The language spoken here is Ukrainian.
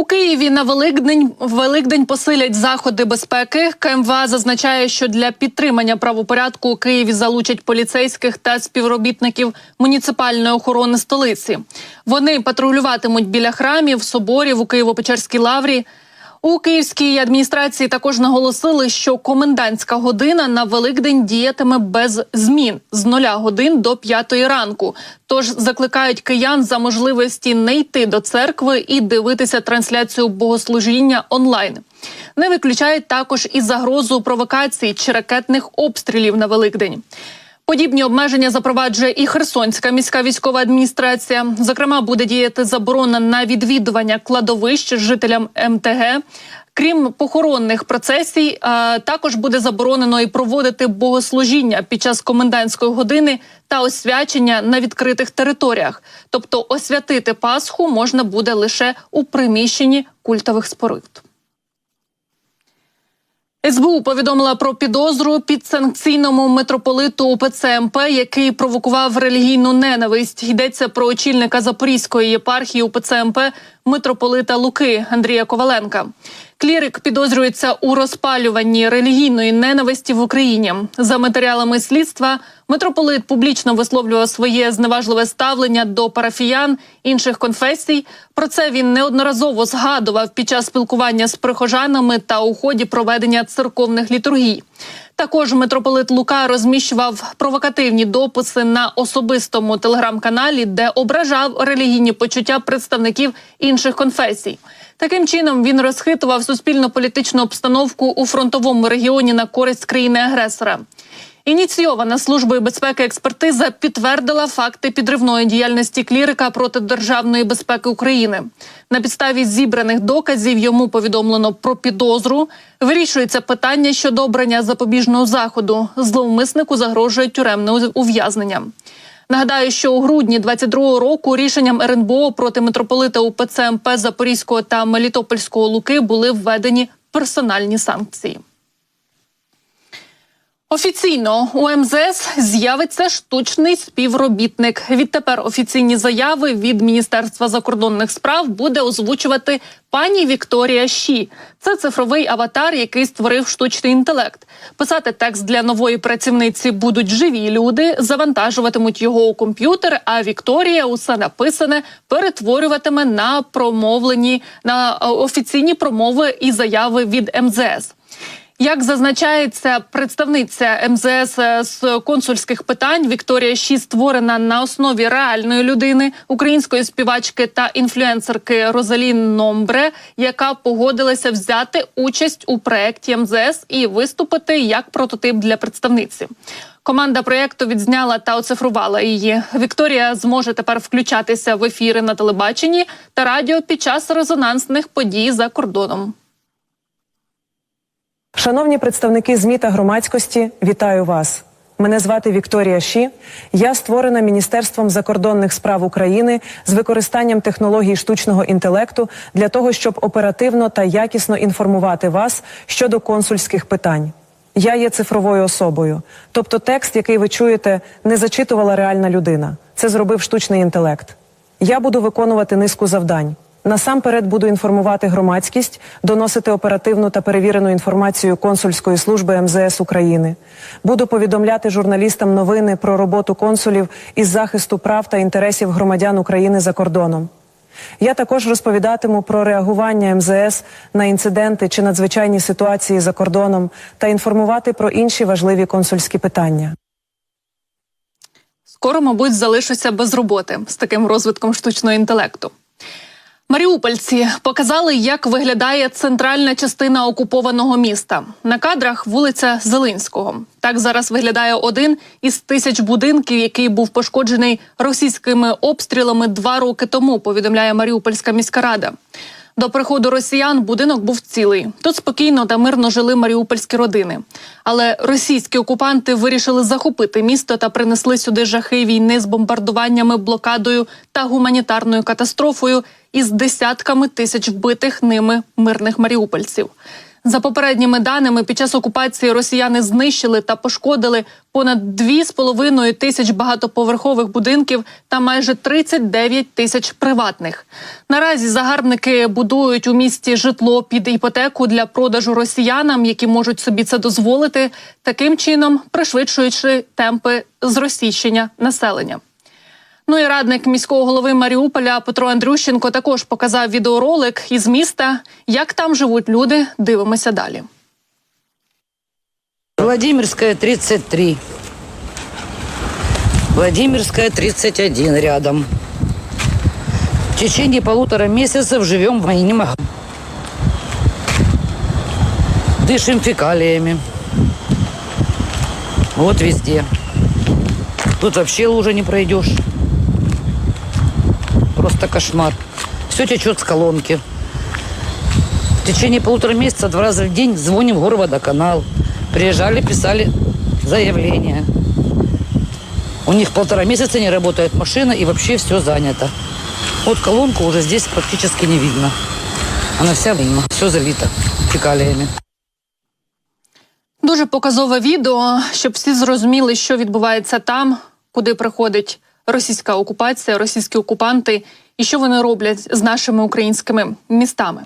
У Києві на Великдень Великдень посилять заходи безпеки. КМВА зазначає, що для підтримання правопорядку у Києві залучать поліцейських та співробітників муніципальної охорони столиці. Вони патрулюватимуть біля храмів, соборів у Києво-Печерській лаврі. У київській адміністрації також наголосили, що комендантська година на Великдень діятиме без змін з нуля годин до п'ятої ранку. Тож закликають киян за можливості не йти до церкви і дивитися трансляцію богослужіння онлайн. Не виключають також і загрозу провокацій чи ракетних обстрілів на Великдень. Подібні обмеження запроваджує і Херсонська міська військова адміністрація. Зокрема, буде діяти заборона на відвідування кладовищ жителям МТГ. Крім похоронних процесій, також буде заборонено і проводити богослужіння під час комендантської години та освячення на відкритих територіях. Тобто, освятити Пасху можна буде лише у приміщенні культових споруд. СБУ повідомила про підозру підсанкційному митрополиту УПЦМП, який провокував релігійну ненависть. Йдеться про очільника Запорізької єпархії УПЦ МП митрополита Луки Андрія Коваленка. Клірик підозрюється у розпалюванні релігійної ненависті в Україні. За матеріалами слідства митрополит публічно висловлював своє зневажливе ставлення до парафіян інших конфесій. Про це він неодноразово згадував під час спілкування з прихожанами та у ході проведення церковних літургій. Також митрополит Лука розміщував провокативні дописи на особистому телеграм-каналі, де ображав релігійні почуття представників інших конфесій. Таким чином він розхитував суспільно-політичну обстановку у фронтовому регіоні на користь країни-агресора. Ініційована службою безпеки експертиза підтвердила факти підривної діяльності клірика проти державної безпеки України. На підставі зібраних доказів йому повідомлено про підозру. Вирішується питання щодо обрання запобіжного заходу. Зловмиснику загрожує тюремне ув'язнення. Нагадаю, що у грудні 22-го року рішенням РНБО проти митрополита УПЦ МП Запорізького та Мелітопольського Луки були введені персональні санкції. Офіційно у МЗС з'явиться штучний співробітник. Відтепер офіційні заяви від Міністерства закордонних справ буде озвучувати пані Вікторія Ші. Це цифровий аватар, який створив штучний інтелект. Писати текст для нової працівниці будуть живі люди, завантажуватимуть його у комп'ютер. А Вікторія усе написане перетворюватиме на промовлені на е, офіційні промови і заяви від МЗС. Як зазначається представниця МЗС з консульських питань Вікторія Ші створена на основі реальної людини, української співачки та інфлюенсерки Розалін Номбре, яка погодилася взяти участь у проєкті МЗС і виступити як прототип для представниці. Команда проєкту відзняла та оцифрувала її. Вікторія зможе тепер включатися в ефіри на телебаченні та радіо під час резонансних подій за кордоном. Шановні представники ЗМІ та громадськості, вітаю вас. Мене звати Вікторія Ші. Я створена Міністерством закордонних справ України з використанням технологій штучного інтелекту для того, щоб оперативно та якісно інформувати вас щодо консульських питань. Я є цифровою особою, тобто текст, який ви чуєте, не зачитувала реальна людина. Це зробив штучний інтелект. Я буду виконувати низку завдань. Насамперед буду інформувати громадськість, доносити оперативну та перевірену інформацію консульської служби МЗС України. Буду повідомляти журналістам новини про роботу консулів із захисту прав та інтересів громадян України за кордоном. Я також розповідатиму про реагування МЗС на інциденти чи надзвичайні ситуації за кордоном та інформувати про інші важливі консульські питання. Скоро, мабуть, залишуся без роботи з таким розвитком штучного інтелекту. Маріупольці показали, як виглядає центральна частина окупованого міста. На кадрах вулиця Зелинського. Так зараз виглядає один із тисяч будинків, який був пошкоджений російськими обстрілами два роки тому. Повідомляє Маріупольська міська рада. До приходу росіян будинок був цілий. Тут спокійно та мирно жили маріупольські родини. Але російські окупанти вирішили захопити місто та принесли сюди жахи війни з бомбардуваннями, блокадою та гуманітарною катастрофою із десятками тисяч вбитих ними мирних маріупольців. За попередніми даними, під час окупації росіяни знищили та пошкодили понад 2,5 тисяч багатоповерхових будинків та майже 39 тисяч приватних. Наразі загарбники будують у місті житло під іпотеку для продажу росіянам, які можуть собі це дозволити, таким чином пришвидшуючи темпи зросійщення населення. Ну і радник міського голови Маріуполя Петро Андрющенко також показав відеоролик із міста. Як там живуть люди, дивимося далі. Владимирская 33. Владимирская 31 рядом. В течение полутора месяцев живем в Манима. Дышим фекалиями. Вот везде. Тут вообще лужа не пройдешь. Просто кошмар. Все течет с колонки. В течение полутора месяца два раза в день звоним в горводоканал. Приезжали, писали заявление. У них полтора месяца не работает машина и вообще все занято. Вот колонку уже здесь практически не видно. Она вся мимо, все залито фекалиями. Дуже показове відео, щоб всі зрозуміли, що відбувається там, куди приходить російська окупація, російські окупанти і що вони роблять з нашими українськими містами.